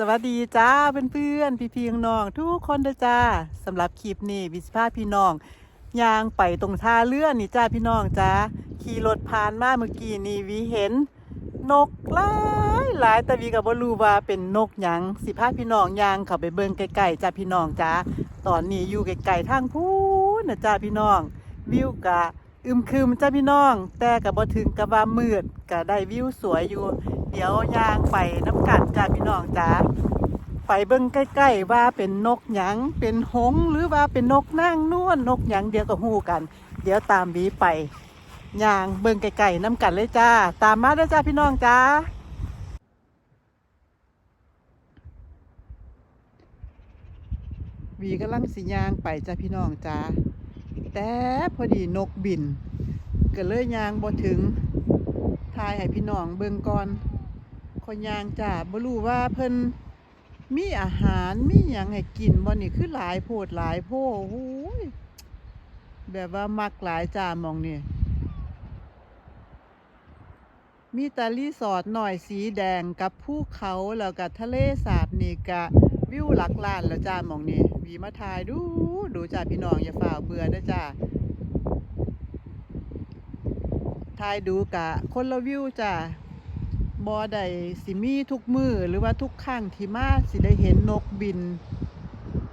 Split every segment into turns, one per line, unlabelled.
สวัสดีจ้าเพื่อนๆพี่ๆน้องทุกคนเด้อจ้าสำหรับคลิปนี้วิสภาพพี่น้องยางไปตรงท่าเรือนี่จ้าพี่น้องจ้าขี่รถผ่านมาเมื่อกี้นี่วิเห็น นกหลายหลายแต่วีกับบ่รู้ว่าเป็นนกหยังสิพาพพี่น้องยางเข้าไปเบิ่งไกลๆจ้าพี่น้องจ้าตอนนี้อยู่ไกลๆทางพูนนะจ้าพี่น้อง วิวกะอึมครึมจ้าพี่น้อง แต่กับบถึงกับว่ามืดก็ได้วิวสวยอยู่ เดี๋ยวยางไปน้ำกันจ้าพี่น้องจ้าไปเบิ่งใกล้ๆว่าเป็นนกหยังเป็นหงหรือว่าเป็นนกนางนวลนกหยังเดียวก็ฮู้กัน เดี๋ยวตามบีไปยางเบิ่งไกลๆน้ำกันเลยจ้า ตามมาเด้อจ้าพี่น้องจ้าวีกำลังสิยางไปจ้าพี่น้องจ้าแต่พอดีนกบิน ก็เลยยางบ่ถึง ทายให้พี่น้องเบิ่งก่อนคนยางจ้าบ่รู้ว่าเพิ่นมีอาหารมีหยังให้กินบ่นี่คือหลายโพดหลายโพโอ้โหยแบบว่ามักหลายจ้ามองนี่มีแตารีสอร์ทหน่อยสีแดงกับภูเขาแล้วก็ทะเลสาบนี่กะวิวหลักล้านแล้วจ้ามองนี่วีมาถ่ายดูดูจ้าพี่น้องอย่าฝ่าเบื่อเด้จ้า ทายดูกะคนละวิวจ้ะบอได้สิมีทุกมือหรือว่าทุกครั้งที่มาสิได้เห็นนกบิน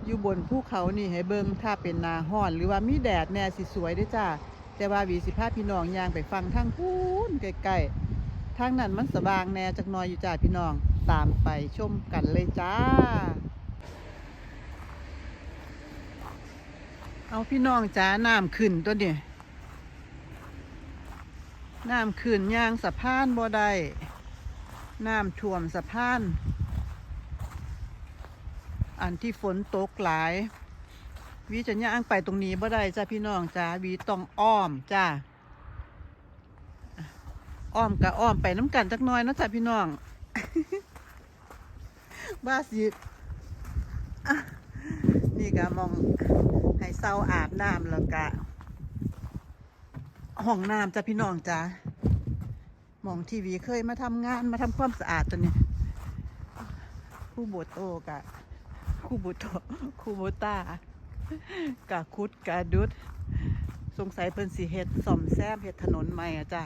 อยู่บนภูเขานี่ให้เบิงถ้าเป็นนาหอน หรือว่ามีแดดแน่สิสวยด้วยจ้าแต่ว่าวีสิพาพพี่น้องย่างไปฟังทางพูนใกล้ๆทางนั้นมันสว่างแน่จักน้อยอยู่จ้าพี่น้องตามไปชมกันเลยจ้า เอาพี่น้องจ้าน้ำขึ้นตัวเนี่ย น้ำขึ้นยางสะพานบ่ได้น้ำท่วมสะพาน อันที่ฝนตกหลายวีจะย่างไปตรงนี้บ่ได้จ้าพี่น้องจ้าวีต้องอ้อมจ้าอ้อมกะอ้อมไปน้ำกันจักน้อยนะจ้าพี่น้องบ้าสินี่กะมองให้เศร้าอาบน้ำแล้วกะ ห้องน้ำจ้ะพี่น้องจ้ะมองทีวีเคยมาทำงานมาทำความสะอาดตัวนี้คู่โบโตกะคู่โบโตคู่โบตากะคุดกะดุด สงสัยเพิ่นสิเฮ็ดซ่อมแซมเฮ็ดถนนใหม่อะจ้ะ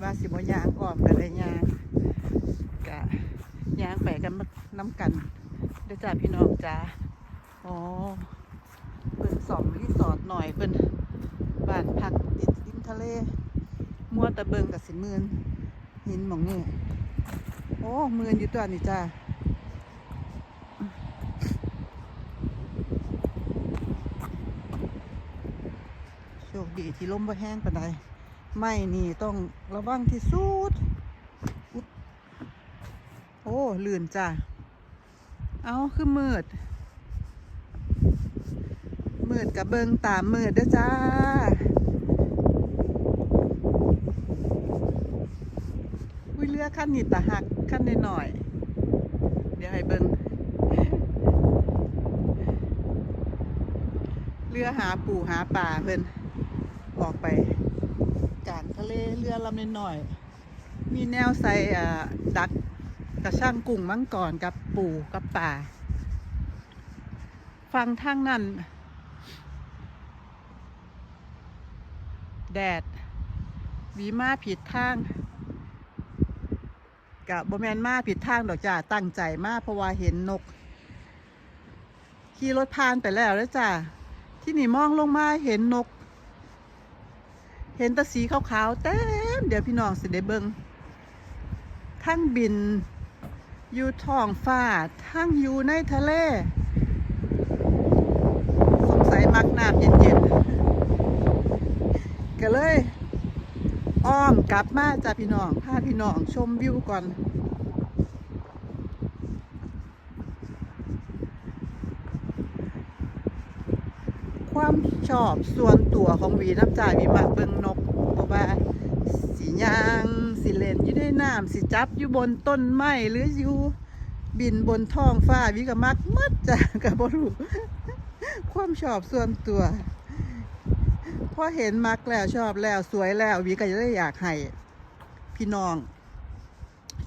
ว่าสิบยางอ้อมกันเลยยางกะยางไปกันน้ำกันเด้อจ้ะพี่น้องจ้ะอ๋อเพิ่นซ่อมรีสอร์ทหน่อยเพิ่น บ้านพักติดริมทะ เลมัวแตะเบิงกับสิมืนหินหมองนี่โอ้มืนอยู่ตัวนี่จ้าโชคดีที่ลมบ่แห้งปานใดไม่นี่ต้องระวังที่สุดโอ้ลื่นจ้าเอาคือมืด มืดกับเบิงตามมืดเด้อจ้า อุ้ยเรือขั้นนี่ตาหักขั้นหน่อยๆเดี๋ยวให้เบิงเรือหาปูหาป่าเพิ่นออกไปกลางทะเลเรือลำน้อย มีแนวใส่อ่าดักกระช่างกุ้งมังกรกับปูกับป่าฟังทางนั้น แดดวีมาผิดทาง กับบแมนมาผิดทางดอกจ้าตั้งใจมากเพราะว่าเห็นนก ขี่รถผ่านไปแล้วแล้วจ้าที่นี่มองลงมาเห็นนก เห็นแตะสีขาวๆเต็มเดี๋ยวพี่น้องสิได้เบิงทั้งบิน อยู่ท้องฟ้าทั้งอยู่ในทะเล สงสัยมักน้ำเย็นๆก็เลย อ้อมกลับมาจ้าพี่น้องพาพี่น้องชมวิวก่อนความชอบส่วนตัวของวีน้ำจ่ายวีมักเบิงนกเพราะว่าสียางสีเลนอยู่ในน้ำสีจับอยู่บนต้นไม้หรืออยู่บินบนท้องฟ้าวิก็มักมัดจ้ากับบรูความชอบส่วนตัว พอเห็นมักแล้วชอบแล้วสวยแล้ววีก็จะได้อยากให้พี่น้อง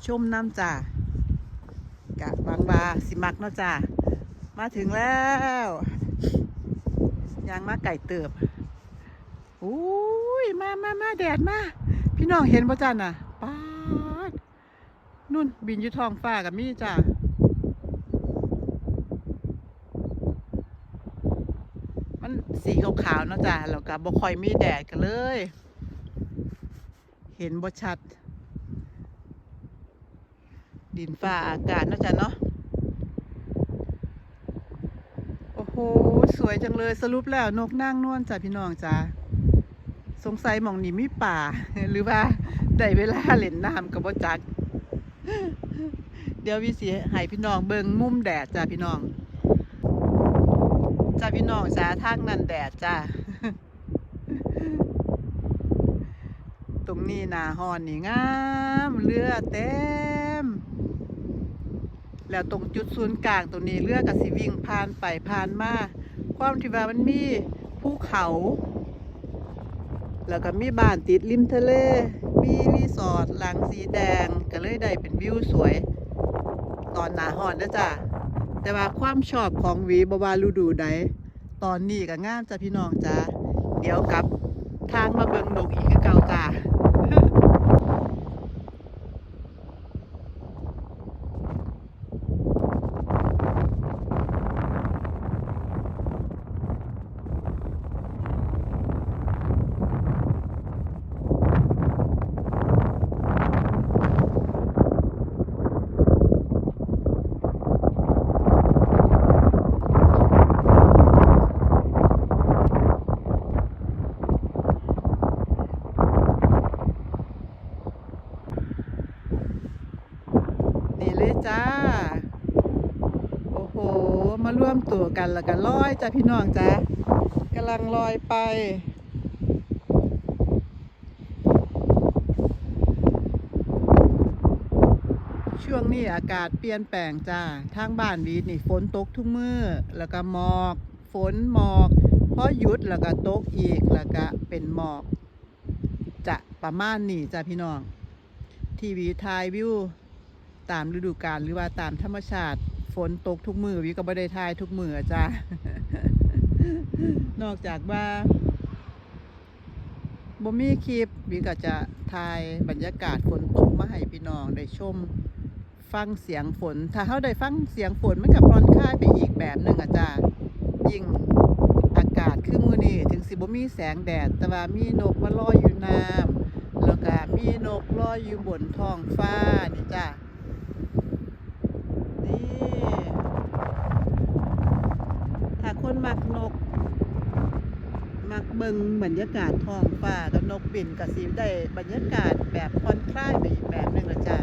ชมน้ำจ่ากะบางบาสิมักเนาะจ้ามาถึงแล้วยางมาไก่เติบอุ้ยมามามาแดดมา พี่น้องเห็นป่ะจ้าน่ะป๊าดนุ่นบินอยู่ท้องฟ้ากับมี่จ้ามัน สีขาวๆนะจ้าแล้วก็บ่ค่อยมีแดดกันเลย เห็นบ่ชัด ดินฟ้าอากาศนะจ้ะเนาะโอ้โหสวยจังเลยสรุปแล้วนกนั่งนวลจ้ะพี่น้องจ้ะสงสัยมองนี้มีป่า หรือว่าได้เวลาเล่นน้ำกับบ่จักเดี๋ยววิสีให้พี่น้องเบิงมุมแดดจ้ะพี่น้อง จ้ะพี่น้องจ้ะทางนั้นแดดจ้ะตรงนี้นาหอนนี่งามเรือเต็ม แล้วตรงจุดศูนย์กลางตรงนี้เรือกับสิวิ่งผ่านไปผ่านมาความที่ว่ามันมีภูเขา แล้วก็มีบ้านติดริมทะเล มีรีสอร์ทหลังสีแดงก็เลยได้เป็นวิวสวย ตอนหนาหอนนะจ้ะ แต่ว่าความชอบของหวีบวาฤดูใดตอนนี้ก็งามจ้ะพี่น้องจ้ะเดี๋ยวกับทางมาเบิงนกอีกคือเก่าจ้า นี่เลยจ้า โอ้โห มา ร่วมตัวกันแล้วกันลอยจ้าพี่น้องจ้ากำลังลอยไป ช่วงนี้อากาศเปลี่ยนแปลงจ้าทางบ้านวีดนี่ฝนตกทุกมือแล้วก็หมอก ฝนหมอกพอหยุดแล้วก็ตกอีกแล้วก็เป็นหมอก จะประมาณนี้จ้าพี่น้องทีวีทายวิวตามฤดูกาลหรือว่าตามธรรมชาติ ฝนตกทุกมือวิก็บ่ได้ทายทุกมือจ้านอกจากว่าบ่มีคลิปวิก็จะถ่ายบรรยากาศฝนตกมาให้พี่น้องได้ชม ฟังเสียงฝน ถ้าเขาได้ฟังเสียงฝนมันกับผ่อนคลายไปอีกแบบหนึ่งอะจ้ายิ่งอากาศคือมือนี่ถึงสิบ่มีแสงแดด แต่ว่ามีนกมาลอยอยู่น้ำแล้วก็มีนกลอยอยู่บนท้องฟ้านี่จ้า นี่ถ้าคน มักนก มักเบิงบรรยากาศท้องฟ้ากับนกบินกับสีได้บรรยากาศแบบผ่อนคลายไปอีกแบบหนึ่งละจ้า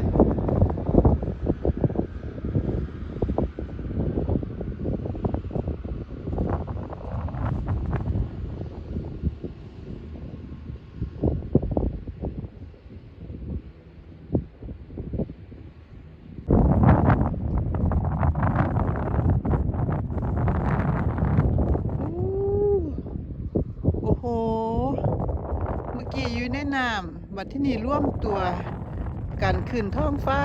โอ้โห เมื่อ กี้อยู่ในน้ำบัดที่นี่ร่วมตัวกันขึ้นท้องฟ้า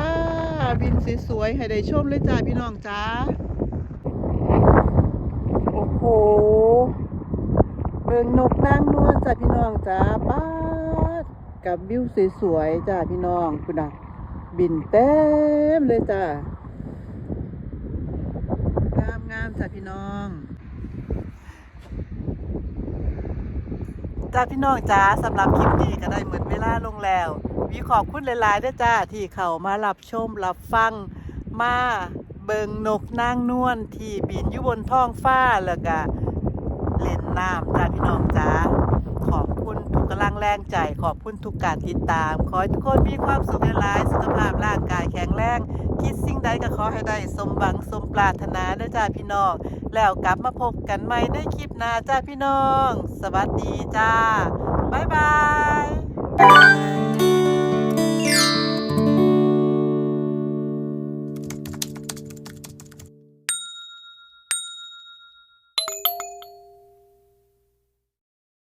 บินสวยๆให้ได้ชมเลยจ้าพี่น้องจ้าโอ้โหเบิ่งนกนางนวลจ้าพี่น้องจ้าป้าดกับวิวสวยๆจ้าพี่น้องคุณน่ะบินเต็มเลยจ้างามงามๆจ้าพี่น้อง จ้าพี่น้องจ้าสำหรับคลิปนี้ก็ได้หมดเวลาลงแล้ววีขอบคุณหลายๆด้วยจ้าที่เขามารับชมรับฟังมาเบิงนกนางนวลที่บินอยู่บนท้องฟ้าแล้วก็เล่นน้ำจ้าพี่น้องจ้าขอบคุณ กำลังแรงใจขอบคุณทุกการติดตาม ขอให้ทุกคนมีความสุขหลายสุขภาพร่างกายแข็งแรงคิดสิ่งใดก็ขอให้ได้สมหวังสมปรารถนาเด้อจ้าพี่น้อง แล้วกลับมาพบกันใหม่ในคลิปหน้าจ้าพี่น้อง สวัสดีจ้าบ๊ายบาย